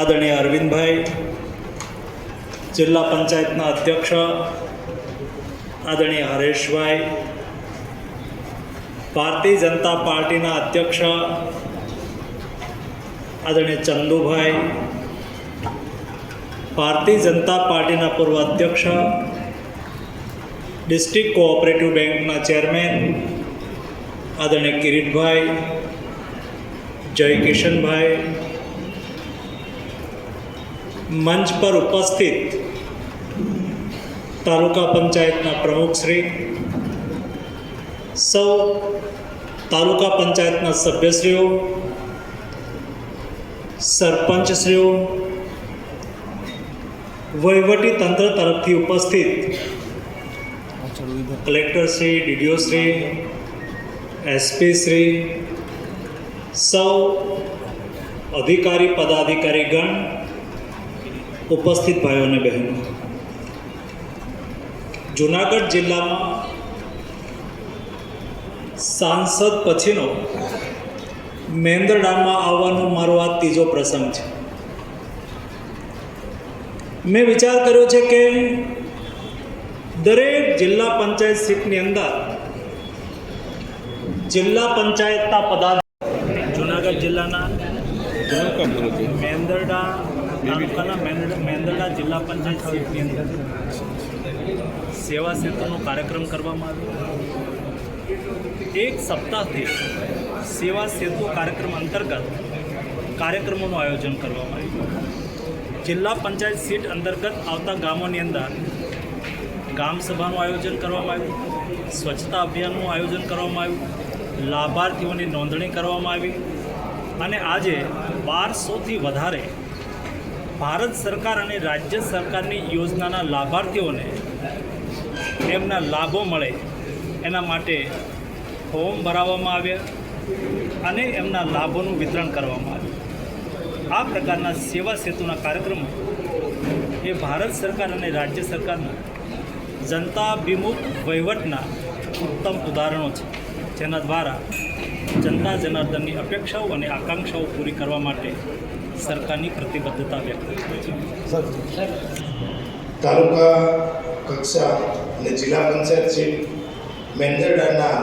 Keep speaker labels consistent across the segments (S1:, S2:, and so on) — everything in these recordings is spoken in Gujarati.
S1: આદરણીય અરવિંદભાઈ, જિલ્લા પંચાયતના અધ્યક્ષ, આદરણીય હરેશભાઈ, ભારતીય જનતા પાર્ટીના અધ્યક્ષ, આદરણીય ચંદુભાઈ, ભારતીય જનતા પાર્ટીના પૂર્વ અધ્યક્ષ, ડિસ્ટ્રિક્ટ કોઓપરેટિવ બેંકના ચેરમેન, આદરણીય કિરીટભાઈ જય કિશનભાઈ મંચ પર ઉપસ્થિત તાલુકા પંચાયતના પ્રમુખશ્રી સૌ તાલુકા પંચાયતના સભ્યશ્રીઓ સરપંચશ્રીઓ વહીવટી તંત્ર તરફથી ઉપસ્થિત કલેક્ટરશ્રી ડીડીઓશ્રી એસપીશ્રી સૌ અધિકારી પદાધિકારીગણ ઉપસ્થિત ભાઈઓ અને બહેનો. જુનાગઢ જિલ્લામાં સાંસદ પછીનો મેંદરડામાં આવવાનો મારો આ ત્રીજો પ્રસંગ છે. મેં વિચાર કર્યો છે કે દરેક જિલ્લા પંચાયત સીટની અંદર જિલ્લા પંચાયતના પદાર્થ જુનાગઢ જિલ્લાના મેંદરડા તાલુકાના મેંદરડા જિલ્લા પંચાયત સીટની અંદર સેવા સેતુનો કાર્યક્રમ કરવામાં આવ્યો. એક સપ્તાહથી સેવા સેતુ કાર્યક્રમ અંતર્ગત કાર્યક્રમોનું આયોજન કરવામાં આવ્યું. જિલ્લા પંચાયત સીટ અંતર્ગત આવતા ગામોની અંદર ગામ સભાનું આયોજન કરવામાં આવ્યું, સ્વચ્છતા અભિયાનનું આયોજન કરવામાં આવ્યું, લાભાર્થીઓની નોંધણી કરવામાં આવી અને આજે બારસોથી વધારે ભારત સરકાર અને રાજ્ય સરકારની યોજનાના લાભાર્થીઓને એમના લાભો મળે એના માટે ફોર્મ ભરાવવામાં આવ્યા અને એમના લાભોનું વિતરણ કરવામાં આવ્યું. આ પ્રકારના સેવા સેતુના કાર્યક્રમો એ ભારત સરકાર અને રાજ્ય સરકારના જનતાભિમુખ વહીવટના ઉત્તમ ઉદાહરણો છે, જેના દ્વારા જનતા જનાર્દનની અપેક્ષાઓ અને આકાંક્ષાઓ પૂરી કરવા માટે સરકારની પ્રતિબદ્ધતા વ્યક્ત કરી
S2: તાલુકા કક્ષા અને જિલ્લા પંચાયત છે. મેંદરડાના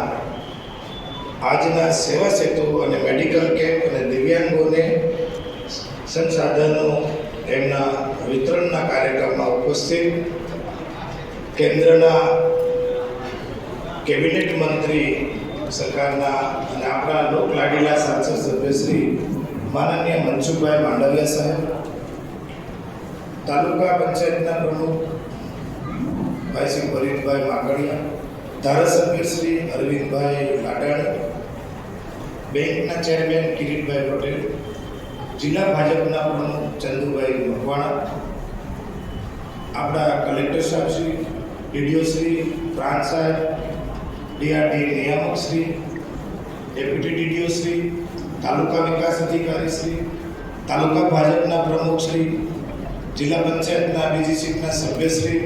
S2: આજના સેવા સેતુ અને મેડિકલ કેમ્પ અને દિવ્યાંગોને સંસાધનો એમના વિતરણના કાર્યક્રમમાં ઉપસ્થિત કેન્દ્રના કેબિનેટ મંત્રી સરકારના અને આપણા લોકલાડીલા સાંસદ સભ્યશ્રી માનનીય મનસુખભાઈ માંડવિયા સાહેબ, તાલુકા પંચાયતના પ્રમુખ ભાઈ શ્રી પરીતભાઈ માકડિયા, ધારાસભ્ય શ્રી અરવિંદભાઈ લાડાણી, બેંકના ચેરમેન કિરીટભાઈ પટેલ, જિલ્લા ભાજપના પ્રમુખ ચંદુભાઈ મકવાણા, આપણા કલેક્ટર સાહેબ શ્રી, ડીડીઓ શ્રી પ્રાંત સાહેબ, ડીઆરડી નિયામક શ્રી ડેપ્યુટી ડીડીઓ શ્રી, તાલુકા વિકાસ અધિકારી શ્રી, તાલુકા ભાજપના પ્રમુખ શ્રી, જિલ્લા પંચાયતના બીજી સીટના સભ્યશ્રી